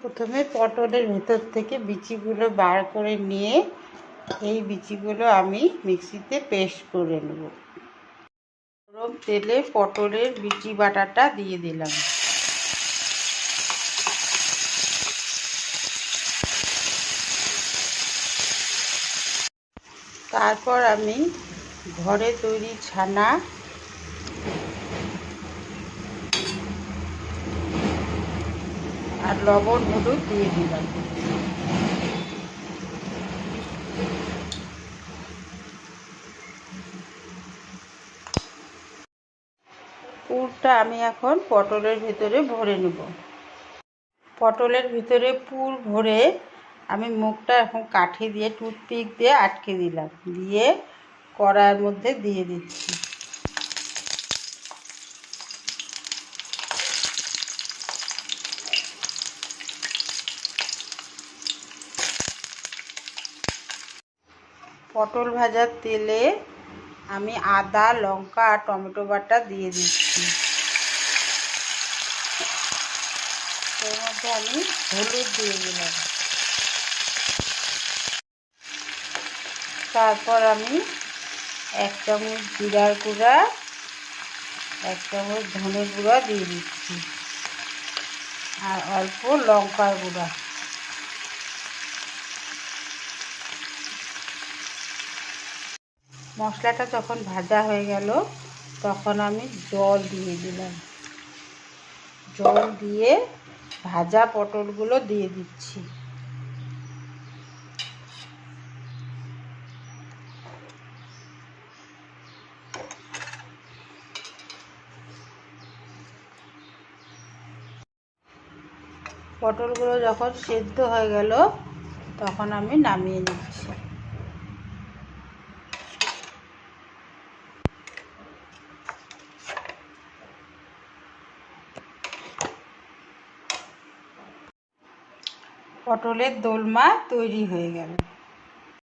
প্রথমে পটলের ভেতর থেকে বিচিগুলো বার করে নিয়ে এই বিচিগুলো আমি মিক্সিতে পেস্ট করে নেব। গরম তেলে পটলের বিচি বাটাটা দিয়ে দিলাম। তারপর আমি ঘরে তৈরি ছানা আর লবণ, হলুদ দিয়ে দিলাম। পুরটা আমি এখন পটলের ভিতরে ভরে নেব। পটলের ভিতরে পুর ভরে আমি মুখটা এখন কাঠি দিয়ে, টুথপিক দিয়ে আটকে দিলাম। দিয়ে কড়ার মধ্যে দিয়ে দিচ্ছি। পটল ভাজার তেলে আমি আদা, লঙ্কা আর টমেটো বাটা দিয়ে দিচ্ছি। এর মধ্যে আমি হলুদ দিয়ে দিলাম। তারপর আমি এক চামচ জিরার গুঁড়া, এক চামচ ধনে গুঁড়া দিয়ে দিচ্ছি। আর অল্প লঙ্কার গুঁড়া। মশলাটা যখন ভাজা হয়ে গেল, তখন আমি জল দিয়ে দিলাম। জল দিয়ে ভাজা পটলগুলো দিয়ে দিচ্ছি। পটলগুলো যখন সেদ্ধ হয়ে গেল, তখন আমি নামিয়ে নিচ্ছি। পটলের দোলমা তৈরি হয়ে গেল।